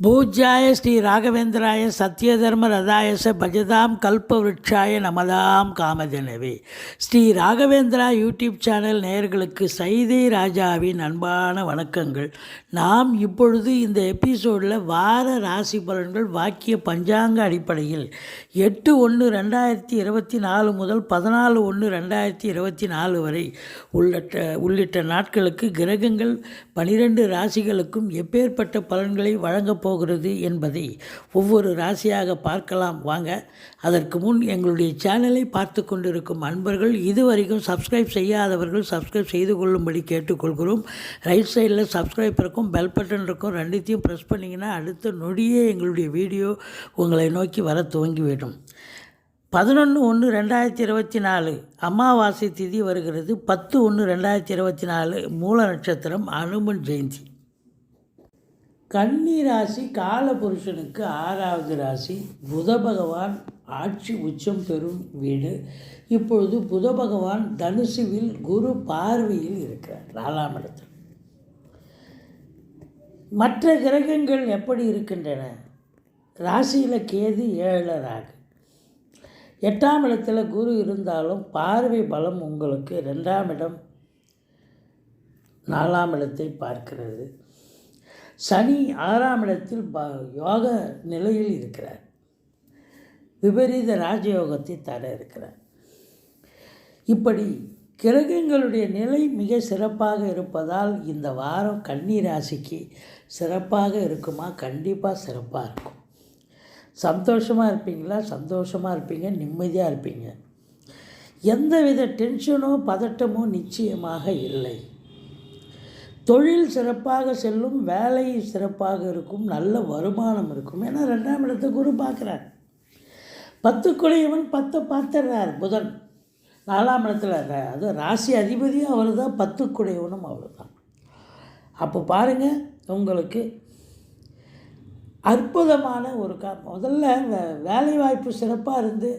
பூஜ்யாய ஸ்ரீ ராகவேந்திராய சத்யதர்ம ரதாயச பஜதாம் கல்பவருட்சாய நமதாம் காமதனவே ஸ்ரீ ராகவேந்திரா யூடியூப் சேனல் நேயர்களுக்கு சைதை ராஜாவின் அன்பான வணக்கங்கள். நாம் இப்பொழுது இந்த எபிசோடில் வார ராசி பலன்கள் வாக்கிய பஞ்சாங்க அடிப்படையில் எட்டு ஒன்று ரெண்டாயிரத்தி இருபத்தி நாலு முதல் பதினாலு ஒன்று ரெண்டாயிரத்தி இருபத்தி நாலு வரை உள்ளிட்ட உள்ளிட்ட நாட்களுக்கு கிரகங்கள் பனிரெண்டு ராசிகளுக்கும் எப்பேற்பட்ட பலன்களை வழங்கப்போ போகிறது என்பதை ஒவ்வொரு ராசியாக பார்க்கலாம். வாங்க அதற்கு முன் எங்களுடைய சேனலை பார்த்து கொண்டிருக்கும் அன்பர்கள் இதுவரைக்கும் சப்ஸ்கிரைப் செய்யாதவர்கள் சப்ஸ்கிரைப் செய்து கொள்ளும்படி கேட்டுக்கொள்கிறோம். ரைட் சைடில் சப்ஸ்கிரைப் இருக்கும் பெல் பட்டன் இருக்கும் ரெண்டுத்தையும் ப்ரெஸ் பண்ணிங்கன்னா அடுத்த நொடியே எங்களுடைய வீடியோ உங்களை நோக்கி வர துவங்கிவிடும். பதினொன்று ஒன்று ரெண்டாயிரத்தி இருபத்தி நாலு அமாவாசை திதி வருகிறது. பத்து ஒன்று ரெண்டாயிரத்தி இருபத்தி நாலு மூல நட்சத்திரம் அனுமன் ஜெயந்தி. கன்னி ராசி காலபுருஷனுக்கு ஆறாவது ராசி. புத பகவான் ஆட்சி உச்சம் பெறும் வீடு. இப்பொழுது புத பகவான் தனுசுவில் குரு பார்வையில் இருக்கிறார். நாலாம் இடத்தில். மற்ற கிரகங்கள் எப்படி இருக்கின்றன? ராசியில் கேது ஏழு ராகு எட்டாம் இடத்துல குரு இருந்தாலும் பார்வை பலம் உங்களுக்கு ரெண்டாம் இடம் நாலாம் இடத்தை பார்க்கிறது. சனி ஆறாம் இடத்தில் ப யோக நிலையில் இருக்கிறார். விபரீத ராஜயோகத்தை தர இருக்கிறார். இப்படி கிரகங்களுடைய நிலை மிக சிறப்பாக இருப்பதால் இந்த வாரம் கன்னி ராசிக்கு சிறப்பாக இருக்குமா? கண்டிப்பாக சிறப்பாக இருக்கும். சந்தோஷமாக இருப்பீங்களா? சந்தோஷமாக இருப்பீங்க. நிம்மதியாக இருப்பீங்க. எந்தவித டென்ஷனோ பதட்டமோ நிச்சயமாக இல்லை. தொழில் சிறப்பாக செல்லும் வேலை சிறப்பாக இருக்கும் நல்ல வருமானம் இருக்கும். ஏன்னா ரெண்டாம் இடத்தை குரு பார்க்குறார். பத்து பத்தை பார்த்துடுறார் புதன். நாலாம் இடத்துல அது ராசி அதிபதியும் அவர் தான் பத்துக்குடையவனும் அவர் தான் அப்போ பாருங்கள் உங்களுக்கு அற்புதமான ஒரு கா முதல்ல வே- வேலைவாய்ப்பு சிறப்பாக இருந்து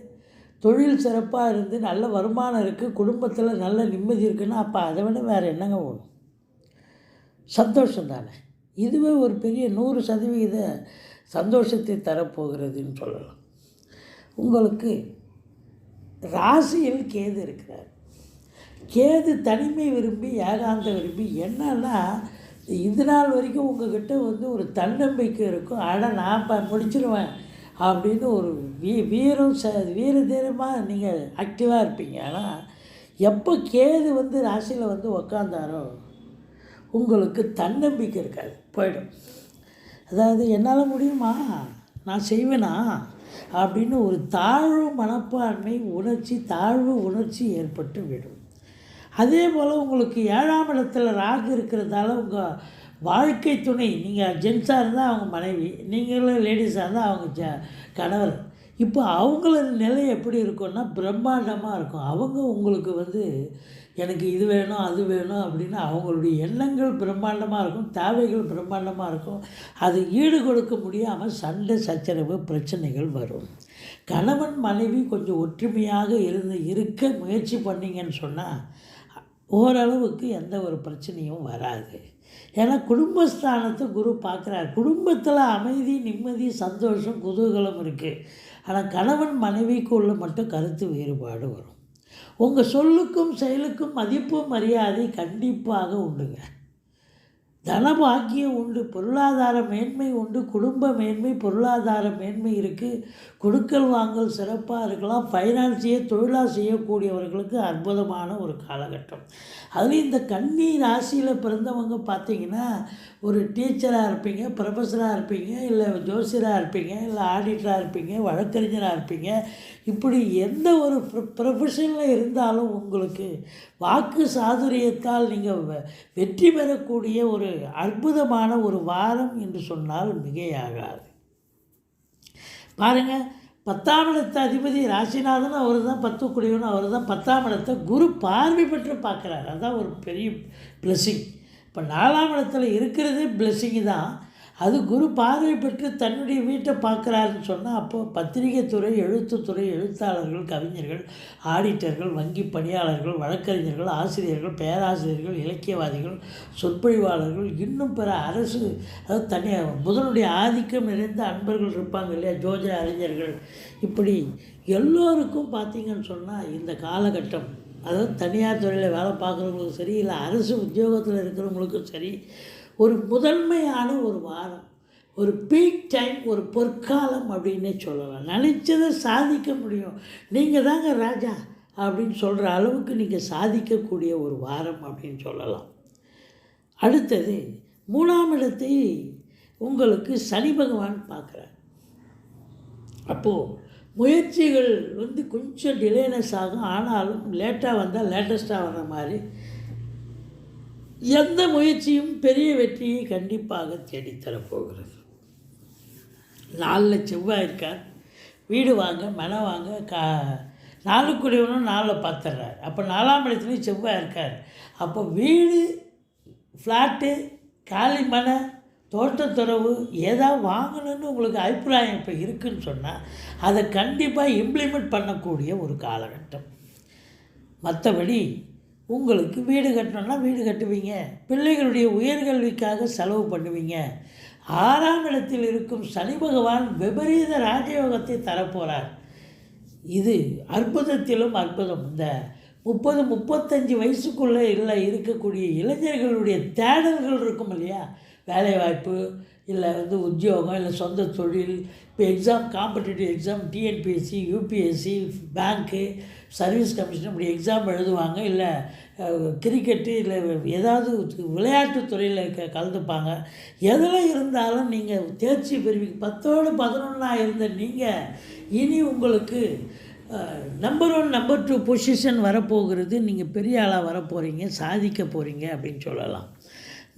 தொழில் சிறப்பாக இருந்து நல்ல வருமானம் இருக்குது குடும்பத்தில் நல்ல நிம்மதி இருக்குன்னா அப்போ அதை விட வேறு என்னங்க வேணும் சந்தோஷம் தானே இதுவே ஒரு பெரிய நூறு சதவீத சந்தோஷத்தை தரப்போகிறதுன்னு சொல்லலாம். உங்களுக்கு ராசியில் கேது இருக்கிறார். கேது தனிமை விரும்பி ஏகாந்த விரும்பி என்னன்னா இது நாள் வரைக்கும் உங்ககிட்ட வந்து ஒரு தன்னம்பிக்கை இருக்கும். ஆனால் நான் ப முடிச்சிருவேன் அப்படின்னு ஒரு வீ வீரம் ச வீர தீரமாக நீங்கள் ஆக்டிவாக இருப்பீங்க. ஆனால் எப்போ கேது வந்து ராசியில் வந்து உக்காந்தாரோ உங்களுக்கு தன்னம்பிக்கை இருக்காது. போயிடும். அதாவது என்னால் முடியுமா? நான் செய்வேனா? அப்படின்னு ஒரு தாழ்வு மனப்பான்மை உணர்ச்சி தாழ்வு உணர்ச்சி ஏற்பட்டு விடும். அதே போல் உங்களுக்கு ஏழாம் இடத்துல ராகு இருக்கிறதால உங்கள் வாழ்க்கை துணை நீங்கள் ஜென்ஸாக இருந்தால் அவங்க மனைவி நீங்களும் லேடிஸாக இருந்தால் அவங்க ஜ கணவர். இப்போ அவங்களோட நிலை எப்படி இருக்கும்னா பிரம்மாண்டமாக இருக்கும். அவங்க உங்களுக்கு வந்து எனக்கு இது வேணும் அது வேணும் அப்படின்னு அவங்களுடைய எண்ணங்கள் பிரம்மாண்டமாக இருக்கும் தேவைகள் பிரம்மாண்டமாக இருக்கும். அது ஈடு கொடுக்க முடியாமல் சண்டை சச்சரவு பிரச்சனைகள் வரும். கணவன் மனைவி கொஞ்சம் ஒற்றுமையாக இருந்து இருக்க முயற்சி பண்ணீங்கன்னு சொன்னால் ஓரளவுக்கு எந்த ஒரு பிரச்சனையும் வராது. ஏன்னா குடும்பஸ்தானத்தை குரு பார்க்குறார். குடும்பத்தில் அமைதி நிம்மதி சந்தோஷம் குதூகலம் இருக்குது ஆனால் கணவன் மனைவிக்குள்ள மட்டும் கருத்து வேறுபாடு வரும். உங்கள் சொல்லுக்கும் செயலுக்கும் மதிப்பு மரியாதை கண்டிப்பாக உண்டுங்க. தனபாக்கியம் உண்டு பொருளாதார மேன்மை உண்டு குடும்ப மேன்மை பொருளாதார மேன்மை இருக்குது கொடுக்கல் வாங்கல் சிறப்பாக இருக்கலாம். ஃபைனான்ஸையே தொழிலாக செய்யக்கூடியவர்களுக்கு அற்புதமான ஒரு காலகட்டம். அதுலேயும் இந்த கன்னி ராசியில் பிறந்தவங்க பார்த்தீங்கன்னா ஒரு டீச்சராக இருப்பீங்க ப்ரொஃபஸராக இருப்பீங்க இல்லை ஜோசியராக இருப்பீங்க இல்லை ஆடிட்டராக இருப்பீங்க வழக்கறிஞராக இருப்பீங்க. இப்படி எந்த ஒரு ப்ரொஃபஷனில் இருந்தாலும் உங்களுக்கு வாக்கு சாதுரியத்தால் நீங்கள் வெ- வெற்றி பெறக்கூடிய ஒரு அற்புதமான ஒரு வாரம் என்று சொன்னால் மிகையாகாது. பாருங்கள் பத்தாம் இடத்த அதிபதி ராசிநாதன் அவர் தான் பத்து குடிவன் அவர் தான் பத்தாம் இடத்தை குரு பார்வை பெற்று பார்க்குறாரு. அதுதான் ஒரு பெரிய பிளெஸ்ஸிங் இப்போ நாலாம் இடத்துல இருக்கிறதே பிளெஸ்ஸிங் தான். அது குரு பார்வை பெற்று தன்னுடைய வீட்டை பார்க்குறாருன்னு சொன்னால் அப்போது பத்திரிகை துறை எழுத்துத்துறை எழுத்தாளர்கள் கவிஞர்கள் ஆடிட்டர்கள் வங்கி பணியாளர்கள் வழக்கறிஞர்கள் ஆசிரியர்கள் பேராசிரியர்கள் இலக்கியவாதிகள் சொற்பொழிவாளர்கள் இன்னும் பிற அரசு அதாவது தனியாக புதனுடைய ஆதிக்கம் நிறைந்த அன்பர்கள் இருப்பாங்க இல்லையா ஜோதிட அறிஞர்கள். இப்படி எல்லோருக்கும் பார்த்தீங்கன்னு சொன்னால் இந்த காலகட்டம் அதாவது தனியார் துறையில் வேலை பார்க்குறவங்களுக்கும் சரி இல்லை அரசு உத்தியோகத்தில் இருக்கிறவங்களுக்கும் சரி ஒரு முதன்மையான ஒரு வாரம் ஒரு பீக் டைம் ஒரு பொற்காலம் அப்படின்னே சொல்லலாம். நினச்சதை சாதிக்க முடியும். நீங்கள் தாங்க ராஜா அப்படின்னு சொல்கிற அளவுக்கு நீங்கள் சாதிக்கக்கூடிய ஒரு வாரம் அப்படின்னு சொல்லலாம். அடுத்தது மூணாம் இடத்தை உங்களுக்கு சனி பகவான் பார்க்குறார். அப்போது முயற்சிகள் வந்து கொஞ்சம் டிலேனஸ் ஆகும். ஆனாலும் லேட்டாக வந்தால் லேட்டஸ்ட்டாக வர்ற மாதிரி எந்த முயற்சியும் பெரிய வெற்றியை கண்டிப்பாக தேடித்தரப்போகிறது. நாலில் செவ்வாய் இருக்கார் வீடு வாங்க மனை வாங்க கா நாலுக்குடியவனும் நாலில் பார்த்துட்றார். அப்போ நாலாம் இடத்துலையும் செவ்வாய் இருக்கார். அப்போ வீடு ஃப்ளாட்டு காலி மனை தோட்டத்துறவு ஏதாவது வாங்கணும்னு உங்களுக்கு அபிப்பிராயம் இப்போ இருக்குன்னு சொன்னால் அதை கண்டிப்பாக இம்ப்ளிமெண்ட் பண்ணக்கூடிய ஒரு காலகட்டம். மற்றபடி உங்களுக்கு வீடு கட்டணும்னா வீடு கட்டுவீங்க. பிள்ளைகளுடைய உயர்கல்விக்காக செலவு பண்ணுவீங்க. ஆறாம் இடத்தில் இருக்கும் சனி பகவான் விபரீத ராஜயோகத்தை தரப்போகிறார் இது அற்புதத்திலும் அற்புதம். இந்த முப்பது முப்பத்தஞ்சு வயசுக்குள்ளே இல்லை இருக்கக்கூடிய இளைஞர்களுடைய தேடல்கள் இருக்கும் இல்லையா? வேலைவாய்ப்பு இல்லை வந்து உத்தியோகம் இல்லை சொந்த தொழில். இப்போ exam competitive exam TNPSC UPSC பேங்க்கு சர்வீஸ் கமிஷன் இப்படி எக்ஸாம் எழுதுவாங்க இல்லை கிரிக்கெட்டு இல்லை ஏதாவது விளையாட்டுத் துறையில் க கலந்துப்பாங்க. எதில் இருந்தாலும் நீங்கள் தேர்ச்சி பெறுவீங்க. பத்தோடு பதினொன்றாக இருந்த நீங்கள் இனி உங்களுக்கு number one number two position வரப்போகிறது. நீங்கள் பெரிய ஆளாக வரப்போகிறீங்க சாதிக்க போகிறீங்க அப்படின்னு சொல்லலாம்.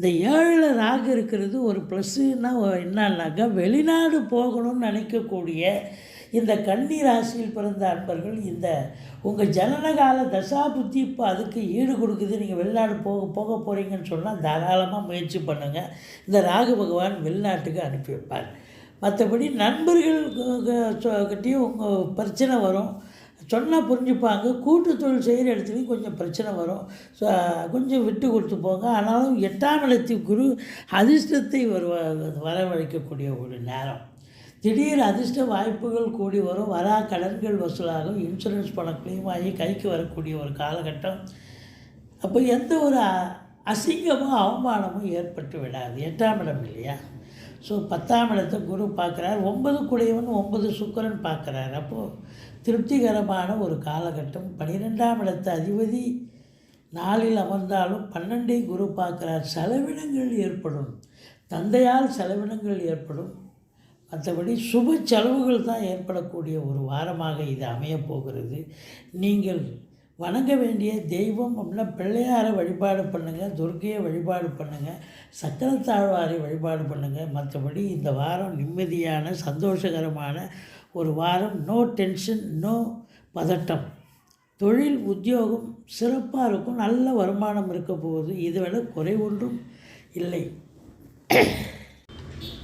இந்த ஏழில் ராகு இருக்கிறது ஒரு ப்ளஸ்ஸுன்னா என்னன்னாக்கா வெளிநாடு போகணும்னு நினைக்கக்கூடிய இந்த கன்னி ராசியில் பிறந்த அன்பர்கள் இந்த உங்கள் ஜனனகால தசா புத்தி இப்போ அதுக்கு ஈடு கொடுக்குது. நீங்கள் வெளிநாடு போக போக போகிறீங்கன்னு சொன்னால் தாராளமாக முயற்சி பண்ணுங்கள் இந்த ராகு பகவான் வெளிநாட்டுக்கு அனுப்பி வைப்பார். மற்றபடி நண்பர்கள் கிட்டேயும் உங்கள் பிரச்சனை வரும். சொன்னால் புரிஞ்சுப்பாங்க கூட்டு தொழில் செய்கிற இடத்துலையும் கொஞ்சம் பிரச்சனை வரும். ஸோ கொஞ்சம் விட்டு கொடுத்து போங்க. ஆனாலும் எட்டாம் இடத்து குரு அதிர்ஷ்டத்தை வருவ வரவழைக்கக்கூடிய ஒரு நேரம். திடீர் அதிர்ஷ்ட வாய்ப்புகள் கூடி வரும். வரா கடன்கள் வசூலாகும். இன்சூரன்ஸ் பணம் க்ளீம் ஆகி கைக்கு வரக்கூடிய ஒரு காலகட்டம். அப்போ எந்த ஒரு அசிங்கமும் அவமானமும் ஏற்பட்டு விடாது. எட்டாம் இடம் இல்லையா? ஸோ பத்தாம் இடத்தை குரு பார்க்குறார். ஒன்பது குடையவன் ஒன்பது சுக்கரன் பார்க்குறார். அப்போது திருப்திகரமான ஒரு காலகட்டம். பன்னிரெண்டாம் இடத்து அதிபதி நாளில் அமர்ந்தாலும் பன்னெண்டை குரு பார்க்குறார். செலவினங்கள் ஏற்படும். தந்தையால் செலவினங்கள் ஏற்படும். மற்றபடி சுப செலவுகள் தான் ஏற்படக்கூடிய ஒரு வாரமாக இது அமையப் போகிறது. நீங்கள் வணங்க வேண்டிய தெய்வம் அப்படின்னா பிள்ளையாரை வழிபாடு பண்ணுங்கள் துர்க்கையை வழிபாடு பண்ணுங்கள் சக்கரத்தாழ்வாரை வழிபாடு பண்ணுங்கள் மற்றபடி இந்த வாரம் நிம்மதியான சந்தோஷகரமான ஒரு வாரம். நோ டென்ஷன் நோ பதட்டம். தொழில் உத்தியோகம் சிறப்பாக இருக்கும். நல்ல வருமானம் இருக்க போகுது. இதுவிட குறை ஒன்றும் இல்லை.